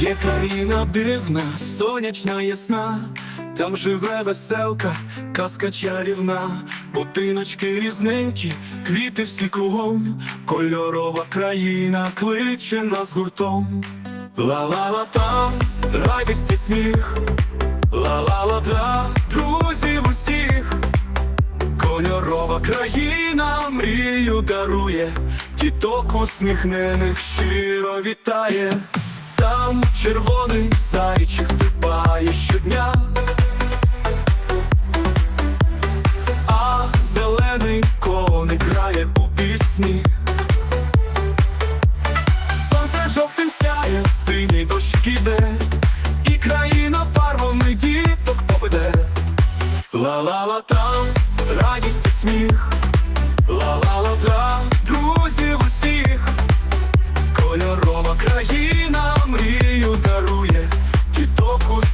країна дивна, сонячна ясна, там живе веселка, казка чарівна, будиночки різненькі, квіти всі кругом, кольорова країна кличе нас гуртом. Ла-ла-ла там, радість і сміх, ла-ла-ла-да, друзів усіх. Кольорова країна мрію дарує, діток усміхнених щиро вітає. Там червоний зайчик стрибає щодня, а зелений коник грає у пісні. Сонце жовтим сяє, синій дощ іде, і країна барвами діток поведе. Ла-ла-ла там, радість і сміх, ла-ла-ла-да, друзів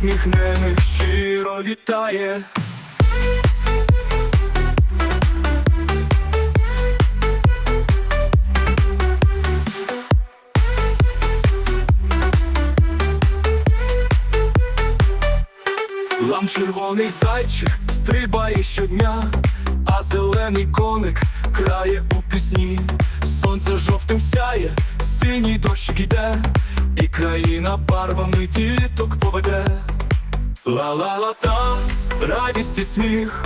усміхнених щиро вітає. Лам червоний зайчик стрибає щодня, а зелений коник грає у пісні. Сонце жовтим сяє, синій дощик іде, і країна барвами діток поведе. Ла-ла-ла там, радість і сміх,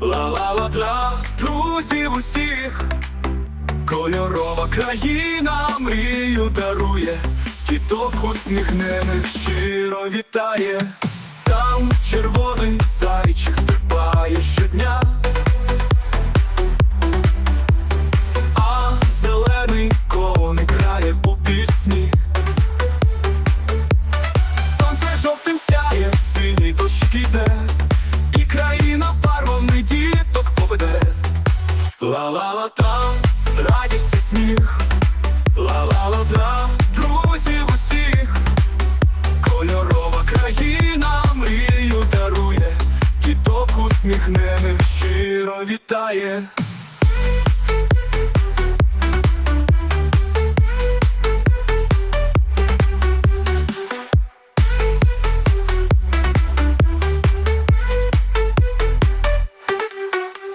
Ла-ла-ла-та, друзів усіх. Кольорова країна мрію дарує, діток усміхнених щиро вітає. Там червоний зайчик стрибає щодня, веде, ла-ла-ла там, радість і сміх, ла-ла-ла там, друзів усіх, кольорова країна мрію дарує, кіток усміхнених щиро вітає.